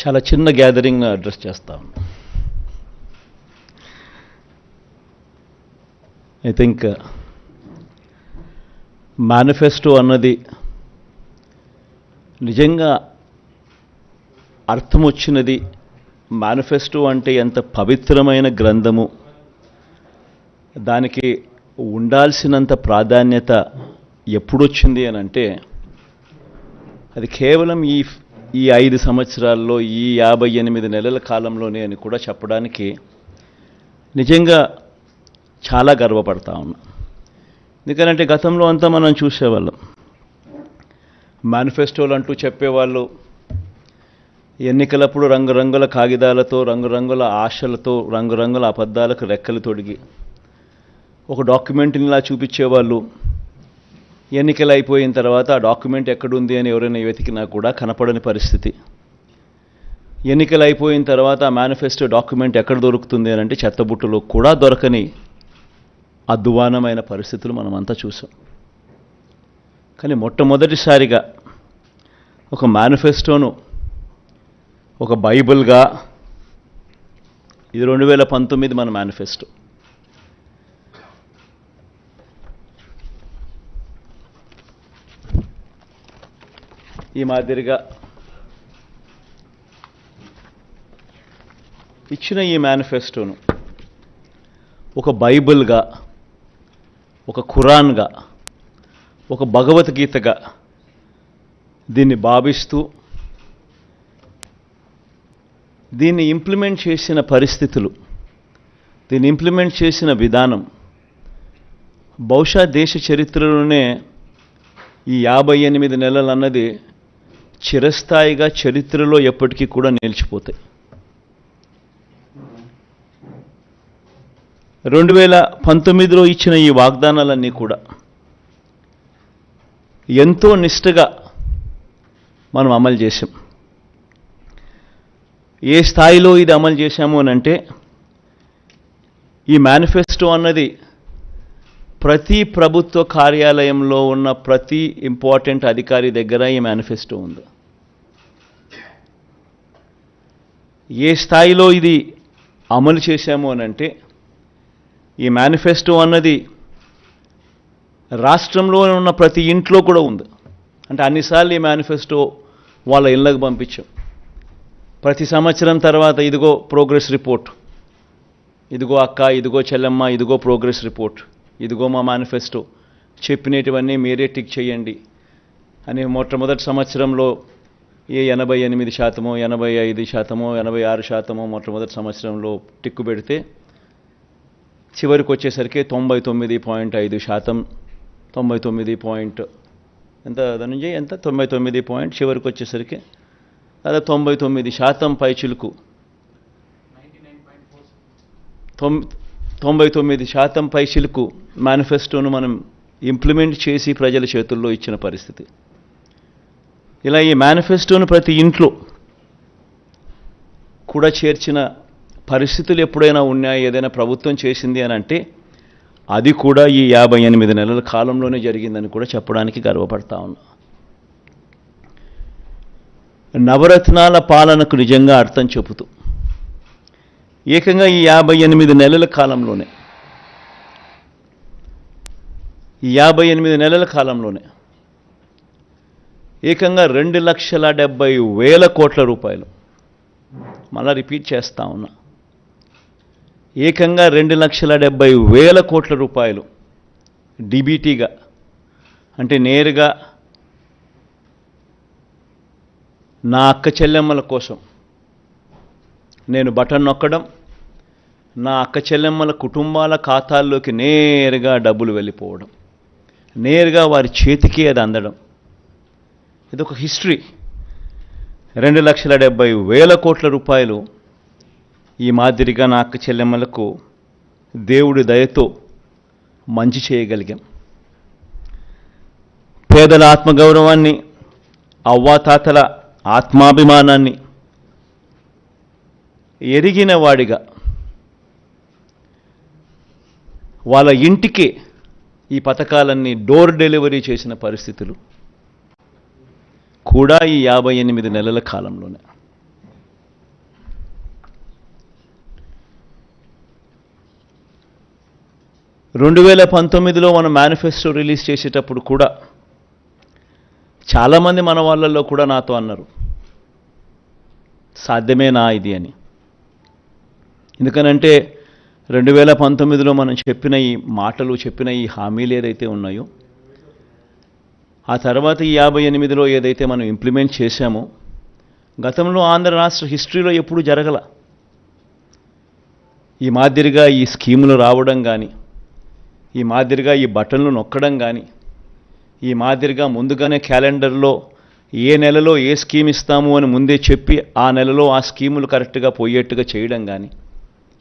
చాలా చిన్న గ్యాదరింగ్ను అడ్రస్ చేస్తాం ఐ థింక్ మేనిఫెస్టో అన్నది నిజంగా అర్థం వచ్చినది మేనిఫెస్టో అంటే ఎంత పవిత్రమైన గ్రంథము. దానికి ఉండాల్సినంత ప్రాధాన్యత ఎప్పుడొచ్చింది అని అంటే అది కేవలం ఈ ఈ ఐదు సంవత్సరాల్లో ఈ యాభై ఎనిమిది నెలల కాలంలోనే అని కూడా చెప్పడానికి నిజంగా చాలా గర్వపడతా ఉన్నా. ఎందుకంటే గతంలో అంతా మనం చూసేవాళ్ళం. మేనిఫెస్టోలు అంటూ చెప్పేవాళ్ళు ఎన్నికలప్పుడు రంగురంగుల కాగితాలతో రంగురంగుల ఆశలతో రంగురంగుల అబద్ధాలకు రెక్కలు తొడిగి ఒక డాక్యుమెంట్ని ఇలా చూపించేవాళ్ళు ఎన్నికలు అయిపోయిన తర్వాత ఆ డాక్యుమెంట్ ఎక్కడుంది అని ఎవరైనా వెతికినా కూడా కనపడని పరిస్థితి. ఎన్నికలు అయిపోయిన తర్వాత ఆ మేనిఫెస్టో డాక్యుమెంట్ ఎక్కడ దొరుకుతుంది అని అంటే చెత్తబుట్టలో కూడా దొరకని అద్వానమైన పరిస్థితులు మనమంతా చూసాం. కానీ మొట్టమొదటిసారిగా ఒక మేనిఫెస్టోను ఒక బైబిల్గా ఇది రెండు వేల పంతొమ్మిది మన మేనిఫెస్టో. ఈ మాదిరిగా ఇచ్చిన ఈ మేనిఫెస్టోను ఒక బైబిల్గా ఒక ఖురాన్గా ఒక భగవద్గీతగా దీన్ని భావిస్తూ దీన్ని ఇంప్లిమెంట్ చేసిన పరిస్థితులు దీన్ని ఇంప్లిమెంట్ చేసిన విధానం బహుశా దేశ చరిత్రలోనే ఈ యాభై ఎనిమిది నెలలు అన్నది చిరస్థాయిగా చరిత్రలో ఎప్పటికీ కూడా నిలిచిపోతాయి. రెండు వేల పంతొమ్మిదిలో ఇచ్చిన ఈ వాగ్దానాలన్నీ కూడా ఎంతో నిష్టగా మనం అమలు చేసాం ఏ స్థాయిలో ఇది అమలు చేశాము అని అంటే ఈ మేనిఫెస్టో అన్నది ప్రతి ప్రభుత్వ కార్యాలయంలో ఉన్న ప్రతి ఇంపార్టెంట్ అధికారి దగ్గర ఈ మేనిఫెస్టో ఉంది. ఏ స్థాయిలో ఇది అమలు చేశాము అని అంటే ఈ మేనిఫెస్టో అన్నది రాష్ట్రంలో ఉన్న ప్రతి ఇంట్లో కూడా ఉంది. అంటే అన్నిసార్లు ఈ మేనిఫెస్టో వాళ్ళ ఇళ్ళకు పంపించాం. ప్రతి సంవత్సరం తర్వాత ఇదిగో ప్రోగ్రెస్ రిపోర్ట్ ఇదిగో అక్క ఇదిగో చెల్లెమ్మ ఇదిగో ప్రోగ్రెస్ రిపోర్ట్ ఇదిగో మా మేనిఫెస్టో చెప్పినటువన్నీ మీరే టిక్ చేయండి. అని మొట్టమొదటి సంవత్సరంలో ఏ ఎనభై ఎనిమిది శాతమో ఎనభై ఐదు శాతమో ఎనభై ఆరు శాతమో మొట్టమొదటి సంవత్సరంలో టిక్కు పెడితే చివరికి వచ్చేసరికి తొంభై తొమ్మిది పాయింట్ ఐదు శాతం. తొంభై తొమ్మిది పాయింట్ ఎంత ధనుంజయ్? ఎంత? తొంభై తొమ్మిది పాయింట్ చివరికి వచ్చేసరికి అదే తొంభై తొమ్మిది శాతం పైచులకు తొం తొంభై తొమ్మిది శాతం పైచిలుకు మేనిఫెస్టోను మనం ఇంప్లిమెంట్ చేసి ప్రజల చేతుల్లో ఇచ్చిన పరిస్థితి. ఇలా ఈ మేనిఫెస్టోను ప్రతి ఇంట్లో కూడా చేర్చిన పరిస్థితులు ఎప్పుడైనా ఉన్నాయా? ఏదైనా ప్రభుత్వం చేసింది అని అంటే అది కూడా ఈ యాభై ఎనిమిది నెలల కాలంలోనే జరిగిందని కూడా చెప్పడానికి గర్వపడతా ఉన్నా. నవరత్నాల పాలనకు నిజంగా అర్థం చెబుతూ ఏకంగా ఈ యాభై ఎనిమిది నెలల కాలంలోనే ఈ యాభై ఎనిమిది నెలల కాలంలోనే ఏకంగా రెండు లక్షల డెబ్బై వేల కోట్ల రూపాయలు. మళ్ళా రిపీట్ చేస్తా ఉన్నా. ఏకంగా రెండు లక్షల డెబ్బై వేల కోట్ల రూపాయలు డిబిటీగా అంటే నేరుగా నా అక్క చెల్లెమ్మల కోసం నేను బటన్ నొక్కడం నా అక్క చెల్లెమ్మల కుటుంబాల ఖాతాల్లోకి నేరుగా డబ్బులు వెళ్ళిపోవడం నేరుగా వారి చేతికి అది అందడం. ఇది ఒక హిస్టరీ. రెండు లక్షల డెబ్బై వేల కోట్ల రూపాయలు ఈ మాదిరిగా నా అక్క చెల్లెమ్మలకు దేవుడి దయతో మంచి చేయగలిగాం. పేదల ఆత్మగౌరవాన్ని అవ్వాతాతల ఆత్మాభిమానాన్ని ఎరిగిన వాడిగా వాళ్ళ ఇంటికే ఈ పథకాలన్నీ డోర్ డెలివరీ చేసిన పరిస్థితులు. కూడా ఈ యాభై ఎనిమిది నెలల కాలంలోనే. రెండు వేల పంతొమ్మిదిలో మనం మేనిఫెస్టో రిలీజ్ చేసేటప్పుడు కూడా చాలామంది మన వాళ్ళల్లో కూడా నాతో అన్నారు. సాధ్యమే నా ఇది అని. ఎందుకనంటే రెండు వేల పంతొమ్మిదిలో మనం చెప్పిన ఈ మాటలు చెప్పిన ఈ హామీలు ఏదైతే ఉన్నాయో ఆ తర్వాత ఈ యాభై ఎనిమిదిలో ఏదైతే మనం ఇంప్లిమెంట్ చేశామో గతంలో ఆంధ్ర రాష్ట్ర హిస్టరీలో ఎప్పుడూ జరగల. ఈ మాదిరిగా ఈ స్కీములు రావడం కానీ ఈ మాదిరిగా ఈ బటన్లు నొక్కడం కానీ ఈ మాదిరిగా ముందుగానే క్యాలెండర్లో ఏ నెలలో ఏ స్కీమ్ ఇస్తాము అని ముందే చెప్పి ఆ నెలలో ఆ స్కీములు కరెక్ట్గా పోయేట్టుగా చేయడం కానీ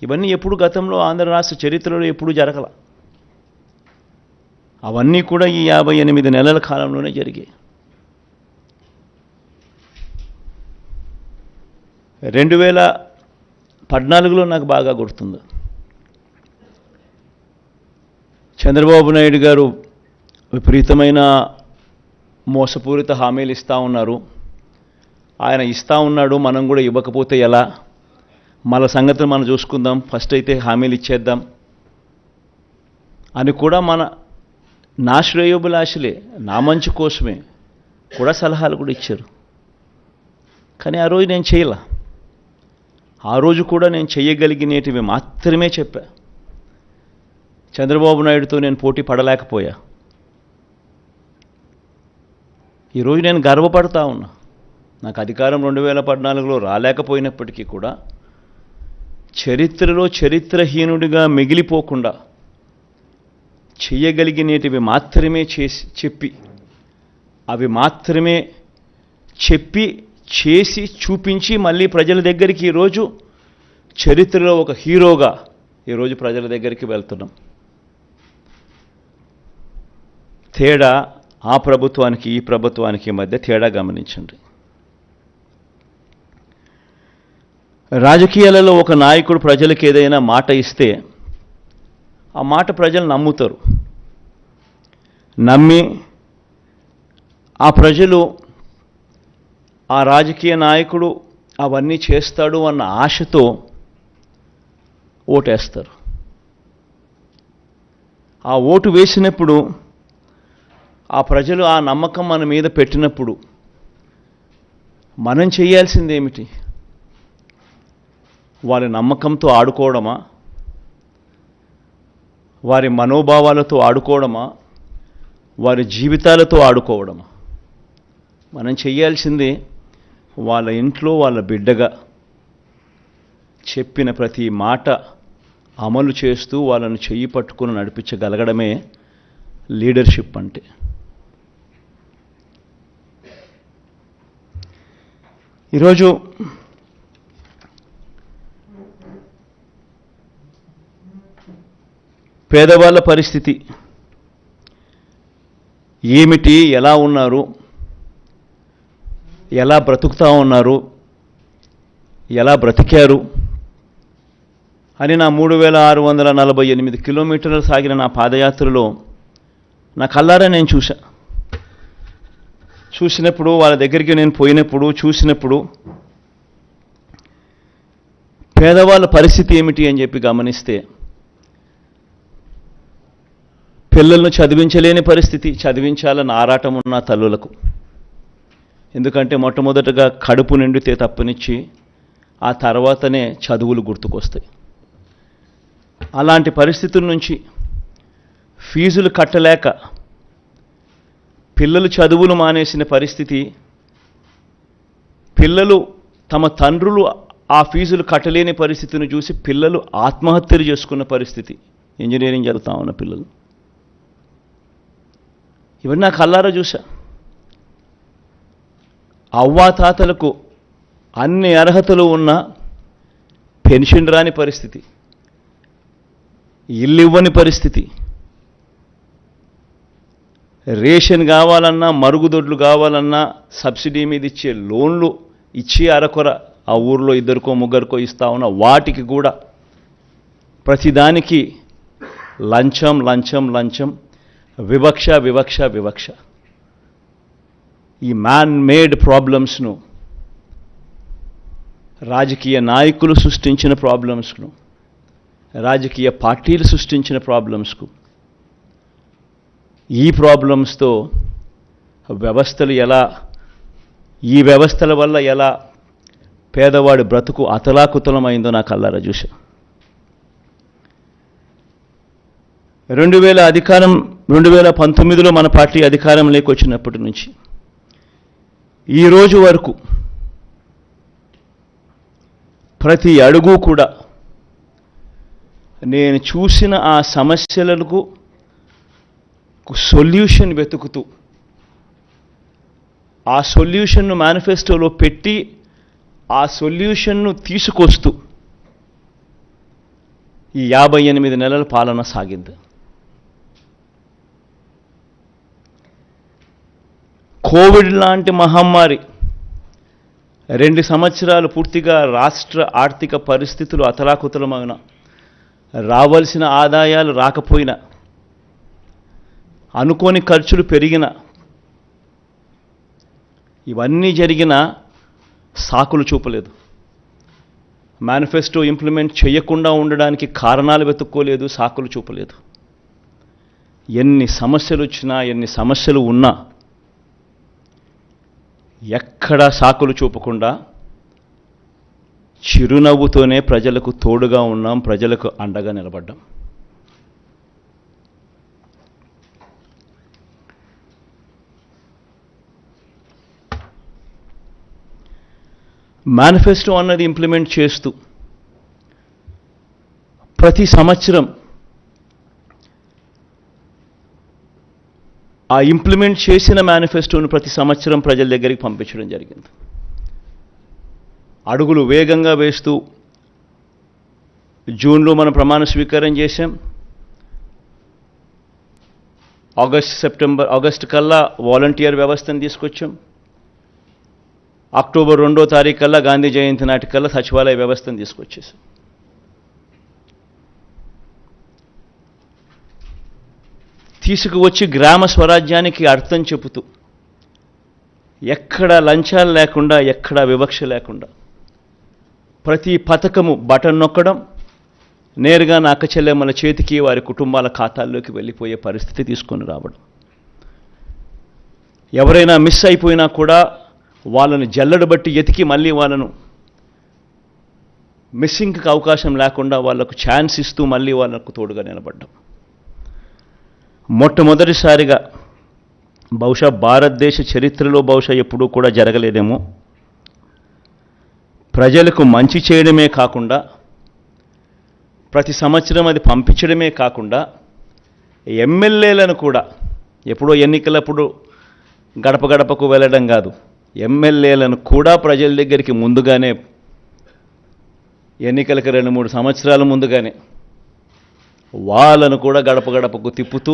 ఇవన్నీ ఎప్పుడు గతంలో ఆంధ్ర రాష్ట్ర చరిత్రలో ఎప్పుడూ జరగల. అవన్నీ కూడా ఈ యాభై ఎనిమిది నెలల కాలంలోనే జరిగాయి. రెండు వేల పద్నాలుగులో నాకు బాగా గుర్తుంది. చంద్రబాబు నాయుడు గారు విపరీతమైన మోసపూరిత హామీలు ఇస్తూ ఉన్నారు. ఆయన ఇస్తూ ఉన్నాడు మనం కూడా ఇవ్వకపోతే ఎలా? మన సంగతిని మనం చూసుకుందాం ఫస్ట్ అయితే హామీలు ఇచ్చేద్దాం అని కూడా మన నా శ్రేయోభిలాషులే నా మంచి కోసమే కూడా సలహాలు కూడా ఇచ్చారు. కానీ ఆ రోజు నేను చేయలే. ఆ రోజు కూడా నేను చేయగలిగినేటివి మాత్రమే చెప్పా. చంద్రబాబు నాయుడుతో నేను పోటీ పడలేకపోయా. ఈరోజు నేను గర్వపడతా ఉన్నా. నాకు అధికారం రెండు వేల పద్నాలుగులో రాలేకపోయినప్పటికీ కూడా చరిత్రలో చరిత్రహీనుడిగా మిగిలిపోకుండా చేయగలిగినటివి మాత్రమే చేసి చెప్పి అవి మాత్రమే చెప్పి చేసి చూపించి మళ్ళీ ప్రజల దగ్గరికి ఈరోజు చరిత్రలో ఒక హీరోగా ఈరోజు ప్రజల దగ్గరికి వెళ్తున్నాం. తేడా ఆ ప్రభుత్వానికి ఈ ప్రభుత్వానికి మధ్య తేడా గమనించండి. రాజకీయాలలో ఒక నాయకుడు ప్రజలకు ఏదైనా మాట ఇస్తే ఆ మాట ప్రజలు నమ్ముతారు. నమ్మి ఆ ప్రజలు ఆ రాజకీయ నాయకుడు అవన్నీ చేస్తాడు అన్న ఆశతో ఓటేస్తారు. ఆ ఓటు వేసినప్పుడు ఆ ప్రజలు ఆ నమ్మకం మన మీద పెట్టినప్పుడు మనం చేయాల్సిందేమిటి? వాళ్ళ నమ్మకంతో ఆడుకోవడమా? వారి మనోభావాలతో ఆడుకోవడమా? వారి జీవితాలతో ఆడుకోవడమా? మనం చేయాల్సింది వాళ్ళ ఇంట్లో వాళ్ళ బిడ్డగా చెప్పిన ప్రతి మాట అమలు చేస్తూ వాళ్ళను చెయ్యి పట్టుకుని నడిపించగలగడమే లీడర్షిప్ అంటే. ఈరోజు పేదవాళ్ళ పరిస్థితి ఏమిటి? ఎలా ఉన్నారు? ఎలా బ్రతుకుతా ఉన్నారు? ఎలా బ్రతికారు? అని నా మూడు వేల ఆరు వందల నలభై ఎనిమిది కిలోమీటర్లు సాగిన నా పాదయాత్రలో నా కల్లారా నేను చూశా. చూసినప్పుడు వాళ్ళ దగ్గరికి నేను పోయినప్పుడు చూసినప్పుడు పేదవాళ్ళ పరిస్థితి ఏమిటి అని చెప్పి గమనిస్తే పిల్లలను చదివించలేని పరిస్థితి చదివించాలని ఆరాటం ఉన్న తల్లులకు. ఎందుకంటే మొట్టమొదటగా కడుపు నిండితే తప్పనిచ్చి ఆ తర్వాతనే చదువులు గుర్తుకొస్తాయి. అలాంటి పరిస్థితుల నుంచి ఫీజులు కట్టలేక పిల్లలు చదువులు మానేసిన పరిస్థితి పిల్లలు తమ తండ్రులు ఆ ఫీజులు కట్టలేని పరిస్థితిని చూసి పిల్లలు ఆత్మహత్యలు చేసుకున్న పరిస్థితి. ఇంజనీరింగ్ చదువుతా ఉన్న పిల్లలు. ఇవన్నీ నాకు కళ్ళారా చూసా అవ్వాతాతలకు అన్ని అర్హతలు ఉన్న పెన్షన్ రాని పరిస్థితి ఇల్లు ఇవ్వని పరిస్థితి రేషన్ కావాలన్నా మరుగుదొడ్లు కావాలన్నా సబ్సిడీ మీద ఇచ్చే లోన్లు ఇచ్చి అరకొర ఆ ఊర్లో ఇద్దరికో ముగ్గురికో ఇస్తా ఉన్న వాటికి కూడా ప్రతిదానికి లంచం లంచం లంచం వివక్ష వివక్ష వివక్ష. ఈ మ్యాన్ మేడ్ ప్రాబ్లమ్స్ను రాజకీయ నాయకులు సృష్టించిన ప్రాబ్లమ్స్ను రాజకీయ పార్టీలు సృష్టించిన ప్రాబ్లమ్స్కు ఈ ప్రాబ్లమ్స్తో వ్యవస్థలు ఎలా ఈ వ్యవస్థల వల్ల ఎలా పేదవాడి బ్రతుకు అతలాకుతలమైందో నాకు అల్లారా చూసా రెండు వేల అధికారం రెండు వేల పంతొమ్మిదిలో మన పార్టీ అధికారంలోకి వచ్చినప్పటి నుంచి. ఈ రోజు వరకు ప్రతి అడుగు కూడా నేను చూసిన ఆ సమస్యలకు సొల్యూషన్ వెతుకుతూ ఆ సొల్యూషన్ను మేనిఫెస్టోలో పెట్టి ఆ సొల్యూషన్ను తీసుకొస్తూ ఈ యాభై ఎనిమిది నెలల పాలన సాగింది. కోవిడ్ లాంటి మహమ్మారి రెండు సంవత్సరాలు పూర్తిగా రాష్ట్ర ఆర్థిక పరిస్థితులు అతలాకుతలమైన రావాల్సిన ఆదాయాలు రాకపోయినా అనుకోని ఖర్చులు పెరిగిన ఇవన్నీ జరిగిన సాకులు చూపలేదు. మేనిఫెస్టో ఇంప్లిమెంట్ చేయకుండా ఉండడానికి కారణాలు వెతుక్కోలేదు సాకులు చూపలేదు. ఎన్ని సమస్యలు వచ్చినా ఎన్ని సమస్యలు ఉన్నా ఎక్కడా సాకులు చూపకుండా చిరునవ్వుతోనే ప్రజలకు తోడుగా ఉన్నాం ప్రజలకు అండగా నిలబడ్డాం. మేనిఫెస్టో అన్నది ఇంప్లిమెంట్ చేస్తూ ప్రతి సంవత్సరం ఆ ఇంప్లిమెంట్ చేసిన మేనిఫెస్టోను ప్రతి సంవత్సరం ప్రజల దగ్గరికి పంపించడం జరిగింది. అడుగులు వేగంగా వేస్తూ జూన్లో మనం ప్రమాణ స్వీకారం చేశాం. ఆగస్ట్ సెప్టెంబర్ ఆగస్ట్ కల్లా వాలంటీర్ వ్యవస్థను తీసుకొచ్చాం. అక్టోబర్ రెండో తారీఖు కల్లా గాంధీ జయంతి నాటికల్లా సచివాలయ వ్యవస్థను తీసుకొచ్చేసాం. తీసుకువచ్చి గ్రామ స్వరాజ్యానికి అర్థం చెబుతూ ఎక్కడ లంచాలు లేకుండా ఎక్కడ వివక్ష లేకుండా ప్రతి పథకము బటన్ నొక్కడం నేరుగా నా అక్క చేతికి వారి కుటుంబాల ఖాతాల్లోకి వెళ్ళిపోయే పరిస్థితి తీసుకొని రావడం. ఎవరైనా మిస్ అయిపోయినా కూడా వాళ్ళని జల్లడు బట్టి ఎతికి మళ్ళీ వాళ్ళను మిస్సింగ్కి అవకాశం లేకుండా వాళ్ళకు ఛాన్స్ ఇస్తూ మళ్ళీ వాళ్ళకు తోడుగా నిలబడ్డం. మొట్టమొదటిసారిగా బహుశా భారతదేశ చరిత్రలో బహుశా ఎప్పుడూ కూడా జరగలేదేమో. ప్రజలకు మంచి చేయడమే కాకుండా ప్రతి సంవత్సరం అది పంపించడమే కాకుండా ఎమ్మెల్యేలను కూడా ఎప్పుడో ఎన్నికలప్పుడు గడప గడపకు వెళ్ళడం కాదు ఎమ్మెల్యేలను కూడా ప్రజల దగ్గరికి ముందుగానే ఎన్నికలకు రెండు మూడు సంవత్సరాల ముందుగానే వాళ్ళను కూడా గడప గడపకు తిప్పుతూ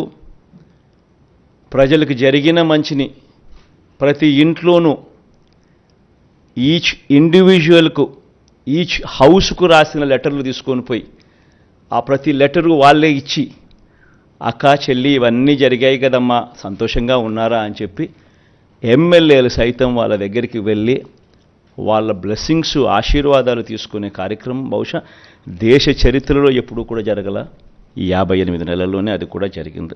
ప్రజలకు జరిగిన మంచిని ప్రతి ఇంట్లోనూ ఈచ్ ఇండివిజువల్కు ఈచ్ హౌస్కు రాసిన లెటర్లు తీసుకొని పోయి ఆ ప్రతి లెటరు వాళ్ళే ఇచ్చి అక్క చెల్లి ఇవన్నీ జరిగాయి కదమ్మా సంతోషంగా ఉన్నారా? అని చెప్పి ఎమ్మెల్యేలు సైతం వాళ్ళ దగ్గరికి వెళ్ళి వాళ్ళ బ్లెస్సింగ్స్ ఆశీర్వాదాలు తీసుకునే కార్యక్రమం బహుశా దేశ చరిత్రలో ఎప్పుడూ కూడా జరగల ఈ యాభై ఎనిమిది నెలల్లోనే అది కూడా జరిగింది.